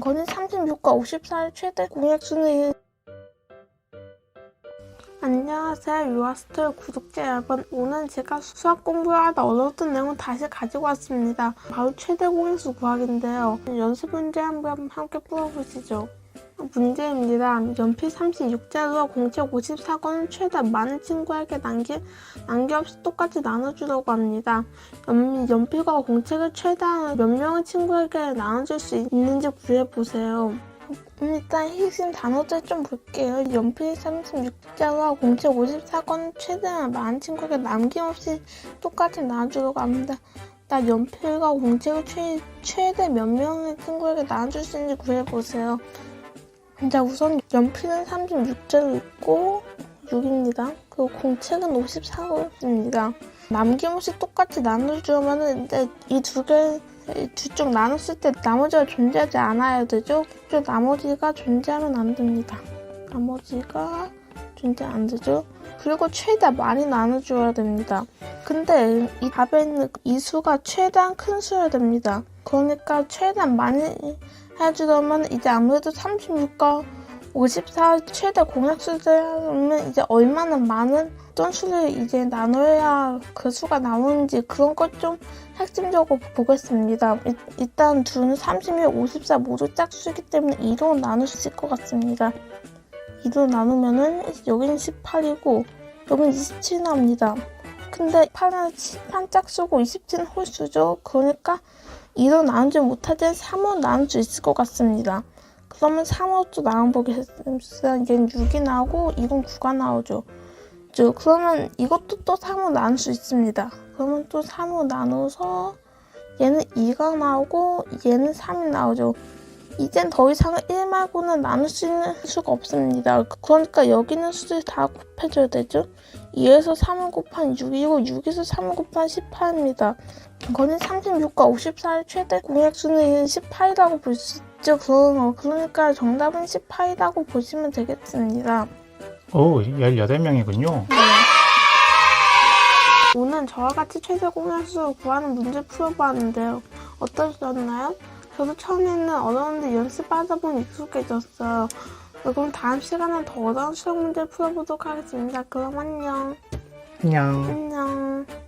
거는 36과 54의 최대 공약수는 안녕하세요. 유아스토 구독자 여러분. 오늘 제가 수학 공부하다 어려웠던 내용을 다시 가지고 왔습니다. 바로 최대 공약수 구하기인데요. 연습 문제 한번 함께 풀어보시죠 문제입니다. 연필 36자루와 공책 54권은 최대 많은 친구에게 남기, 남김없이 똑같이 나눠주려고 합니다. 연, 연필과 공책을 최대한 몇 명의 친구에게 나눠줄 수 있는지 구해보세요. 일단 핵심 단어들 좀 볼게요. 연필 36자루와 공책 54권은 최대한 많은 친구에게 남김없이 똑같이 나눠주려고 합니다. 나 연필과 공책을 최, 최대 몇 명의 친구에게 나눠줄 수 있는지 구해보세요. 자, 우선 연필은 36자로 있고 6입니다. 그리고 공책은 54입니다. 남김없이 똑같이 나눠주면은 이두 개, 두쪽 나눴을 때 나머지가 존재하지 않아야 되죠? 저 나머지가 존재하면 안 됩니다. 나머지가 존재 안 되죠? 그리고 최대 많이 나눠줘야 됩니다. 근데 이 답에 있는 이 수가 최대한 큰 수여야 됩니다. 그러니까 최대한 많이 해주려면 이제 아무래도 36과 54 최대 공약수들은 이제 얼마나 많은 어떤 수를 이제 나눠야 그 수가 나오는지 그런 것 좀 핵심적으로 보겠습니다. 일- 일단 둘은 36, 54 모두 짝수이기 때문에 2로 나눌 수 있을 것 같습니다. 2로 나누면은 여기는 18이고 여기는 27 나옵니다. 근데 8은 18 짝수고 27은 홀수죠. 그러니까 2로 나누지 못하지만 3으로 나눌 수 있을 것 같습니다. 그러면 3으로 또 나눠보겠습니다. 얘는 6이 나오고 이건 9가 나오죠. 죠 그러면 이것도 또 3으로 나눌 수 있습니다. 그러면 또 3으로 나눠서 얘는 2가 나오고 얘는 3이 나오죠. 이젠 더 이상 1 말고는 나눌 수 있는 수가 없습니다. 그러니까 여기 있는 수들 다 곱해줘야 되죠. 2에서 3을 곱한 6이고 6에서 3을 곱한 18입니다. 이거는 36과 54의 최대 공약수는 18이라고 볼 수 있죠. 그럼, 그러니까 정답은 18이라고 보시면 되겠습니다. 오, 18명이군요. 오늘 저와 같이 최대 공약수 구하는 문제 풀어봤는데요. 어떠셨나요? 저도 처음에는 어려운데 연습하다 보니 익숙해졌어요. 그럼 다음 시간에 더 어려운 수학 문제 풀어보도록 하겠습니다. 그럼 안녕. 안녕. 안녕.